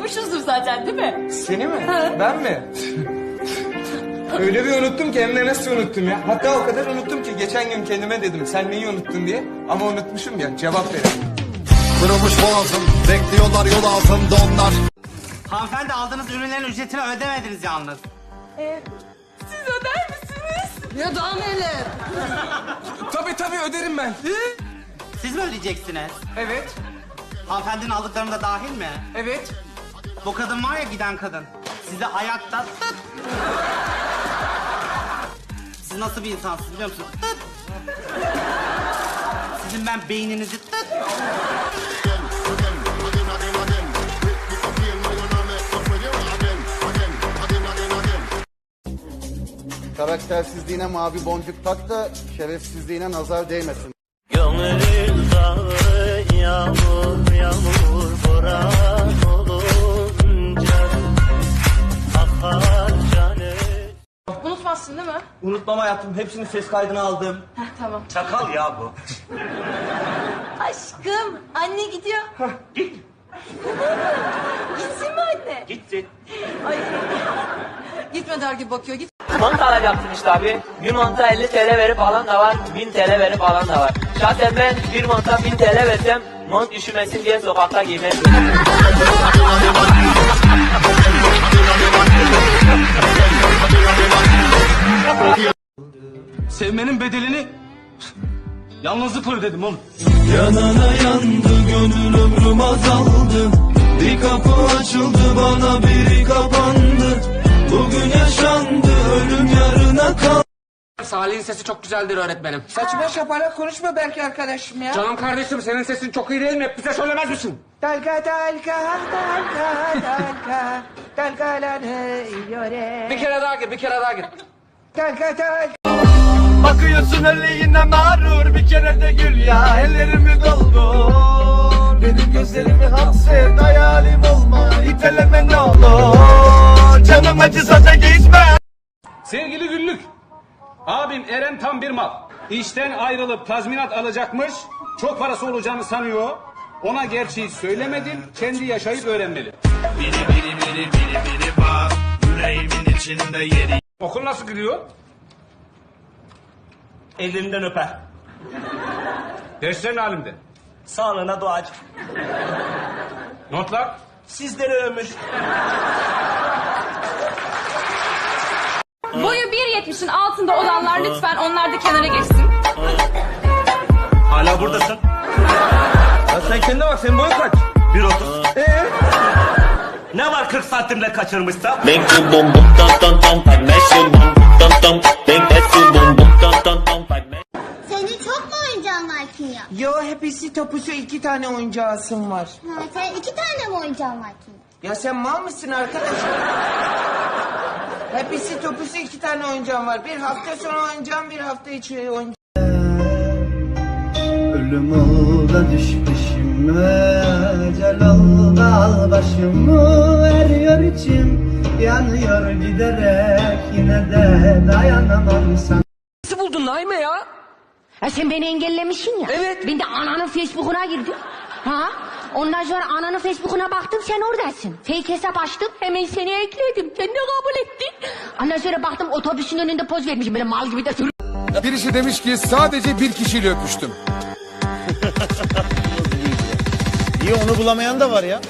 unutmuşuzdur zaten değil mi? Seni mi? Ben mi? Öyle bir unuttum ki hem de nasıl unuttum ya. Hatta o kadar unuttum ki geçen gün kendime dedim sen neyi unuttun diye. Ama unutmuşum ya cevap verelim. Kırılmış boğazım Bekliyorlar yol altında onlar Hanımefendi aldığınız ürünlerin ücretini ödemediniz yalnız. Siz öder misiniz? Ya daha neler? Tabii tabii öderim ben. Siz mi ödeyeceksiniz? Evet, Hanımefendinin aldıklarım da dahil mi? evet. Bu kadın var ya giden kadın. Size ayakta tıt. Siz nasıl bir insansınız biliyor musunuz? Tıt. Sizin ben beyninizi tıt. Karaktersizliğine mavi boncuk tak da Şerefsizliğine nazar değmesin Gönül dağı yağmur yağmur Unutmazsın değil mi? Unutmam hayatım hepsinin ses kaydını aldım Heh, tamam. Çakal ya bu Aşkım anne gidiyor. Git Gitsin mi anne? gitsin Ay. Gitme der gibi bakıyor. Git. Mont alacaksın işte abi. Bir monta 50 TL verip alan da var, 1000 TL verip alan da var. Şahsen ben bir monta 1000 TL versem mont üşümesin diye sokakta giymem. Sevmenin bedelini Yalnızlıkla ödedim oğlum Yanana yandı gönül ömrüm azaldı Bir kapı açıldı bana biri kapandı Bugün yaşandı ölüm yarına kaldı Salih'in sesi çok güzeldir öğretmenim. Saçma şaparak konuşma belki arkadaşım ya. Canım kardeşim senin sesin çok iyi değil mi? Hep bize söylemez misin? Dalga dalga dalga dalga dalgalanıyor. Bir kere daha gir, bir kere daha gir. Dalga dalga. Bakıyorsun öyle yine mağrur Bir kere de gül ya ellerimi doldur Benim gözlerimi hapset hayalim olma İteleme ne olur Canım acısa da gitme Sevgili Güllük, abim Eren tam bir mal. İşten ayrılıp tazminat alacakmış, çok parası olacağını sanıyor. Ona gerçeği söylemedim, kendi yaşayıp öğrenmeli. Biri biri biri biri biri bak Yüreğimin içinde yeri Okul nasıl gidiyor? Ellerinden öper Derslerin halimde. Sağlığına duacı Notlar? Sizlere ömür Boyu 1.70'in altında olanlar lütfen onlar da kenara geçsin. Hala buradasın Ya sen kendine bak, senin boyun kaç? 1.30 Ee? Ne var 40 santimle kaçırmışsa? Make you boom boom tom tom tom, fight mash you boom tom tom, make topusu iki tane oyuncağısın var. Ha, sen iki tane mi oyuncağın var Kinya? Ya sen mal mısın arkadaş? Hepsi topusu iki tane oyuncağım var. Bir hafta sonra oynayacağım, bir hafta içi oynayacağım. Ölüm oldu düş peşime Ecel oldu al başımı Eriyor içim yanıyor giderek Yine de dayanamam sana Nasıl buldun Naime ya? Ya sen beni engellemişsin ya. Evet. Ben de ananın Facebook'una girdim. Ha? Ondan sonra ananın Facebook'una baktım sen oradasın. Fake hesap açtım hemen seni ekledim. Sen de kabul ettin. Ondan sonra baktım otobüsün önünde poz vermişim. Böyle mal gibi de sür. Birisi demiş ki sadece bir kişiyle öpüştüm İyi onu bulamayan da var ya.